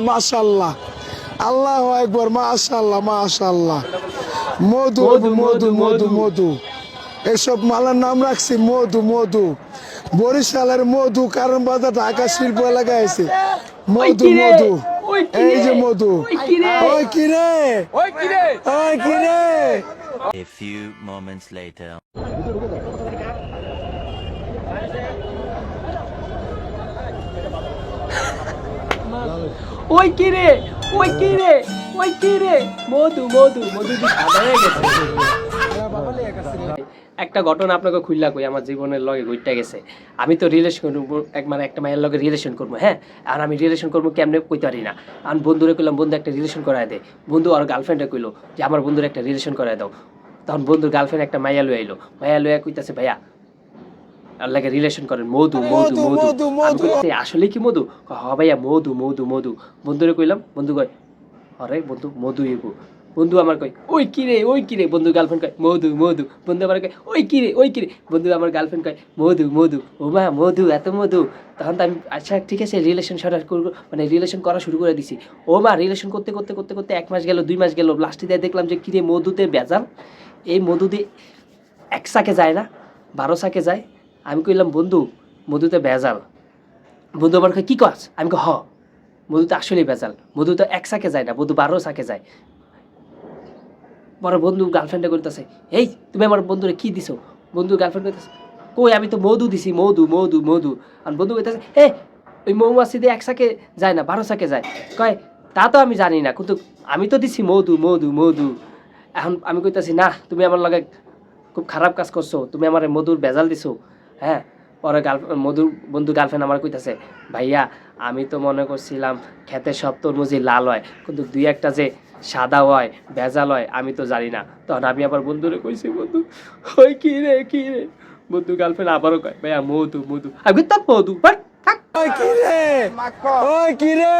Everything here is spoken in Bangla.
মাশাল্লাহ আল্লাহ একবার মাশাল্লাহ মাশাল্লাহ মধু মধু মধু মধু এসব মালার নাম রাখছি মধু মধু। বরিশালের মধু কারণ বাজার ঢাকা শিল্প এলাকায় আছে। মধু মধু। এই যে মধু। ওই কিরে? ওই কিরে। ওই কিরে। A few moments later. ওই কি রে? ওই রে? ওই রে? মধু মধু মধু সাদা হয়ে গেছে। একটা ঘটনা আপনাকে খুললা কই, আমার জীবনের লগে ঘুরতে গেছে। আমি তো রিলেশন করব, এক মানে একটা মায়ের লগে রিলেশন করব হ্যাঁ? আর আমি রিলেশন করব কেমনে কইতে পারি না। আমি বন্ধুরে কইলাম, বন্ধু, একটা রিলেশন করায় দে। বন্ধু আর গার্লফ্রেন্ডে কইলো যে, আমার বন্ধুর একটা রিলেশন করায় দাও। তখন বন্ধুর গার্লফ্রেন্ড একটা মাইয়া লয়ে আইলো। মাইয়া লয়ে কইতাছে, ভাইয়া আর লাগে রিলেশন করেন মধু মধু মধু, মধু আসলে কি মধু হ ভাইয়া মধু মধু মধু বন্ধুরে কইলাম বন্ধু কয় আরে বন্ধু মধু ইগু। বন্ধু আমার কয় ওই কিরে ওই কিরে বন্ধু গার্লফ্রেন্ড কয় মধু মধু বন্ধু আমার কয় ওই কিরে ওই কিরে বন্ধু আমার গার্লফ্রেন্ড কয় মধু মধু ও মা মধু এত মধু তখন তো আমি আচ্ছা ঠিক আছে রিলেশন সারা করব মানে রিলেশন করা শুরু করে দিছি। ও মা রিলেশন করতে করতে করতে করতে এক মাস গেল দুই মাস গেল লাস্টে দিয়ে দেখলাম যে কিরে মধুতে বেজাল। এই মধু দিয়ে এক সাকে যায় না বারো সাকে যায় আমি কইলাম, বন্ধু, মধুতে বেজাল বন্ধু আমার কি কাজ আমি হ মধু তো আসলেই বেজাল মধু তো এক সাকে যায় না, মধু বারো সাকে যায়। বড় বন্ধু গার্লফ্রেন্ডে করতেছে এই, তুমি আমার বন্ধুরে কি দিছো? বন্ধু গার্লফ্রেন্ড করতেছে কই, আমি তো মধু দিছি, মধু মধু মধু। আর বন্ধু কইতেছে, এ, ওই মৌমাছি দিয়ে এক সাকে যায় না, বারো সাকে যায়। কয়, তা তো আমি জানি না, কিন্তু আমি তো দিছি মধু মধু মধু। এখন আমি কইতাছি, না, তুমি আমার লগে খুব খারাপ কাজ করছ, তুমি আমার মধুর বেজাল দিছো। হ্যাঁ পরে গার্ল মধুর বন্ধু গার্লফ্রেন্ড আমার কইতাছে ভাইয়া আমি তো মনে করছিলাম খেতে সব তরমুজই লাল হয় কিন্তু দুই একটা যে সাদা হয় ভেজাল হয় আমি তো জানি না। তখন আমি আবার বন্ধুরে কইছি বন্ধু ওই কি রে কি রে? বন্ধু গার্লফ্রেন্ড আবারও কয় ভাইয়া মধু মধু। আমি তো "তা মধু বাট, ওই কিরে ওই কিরে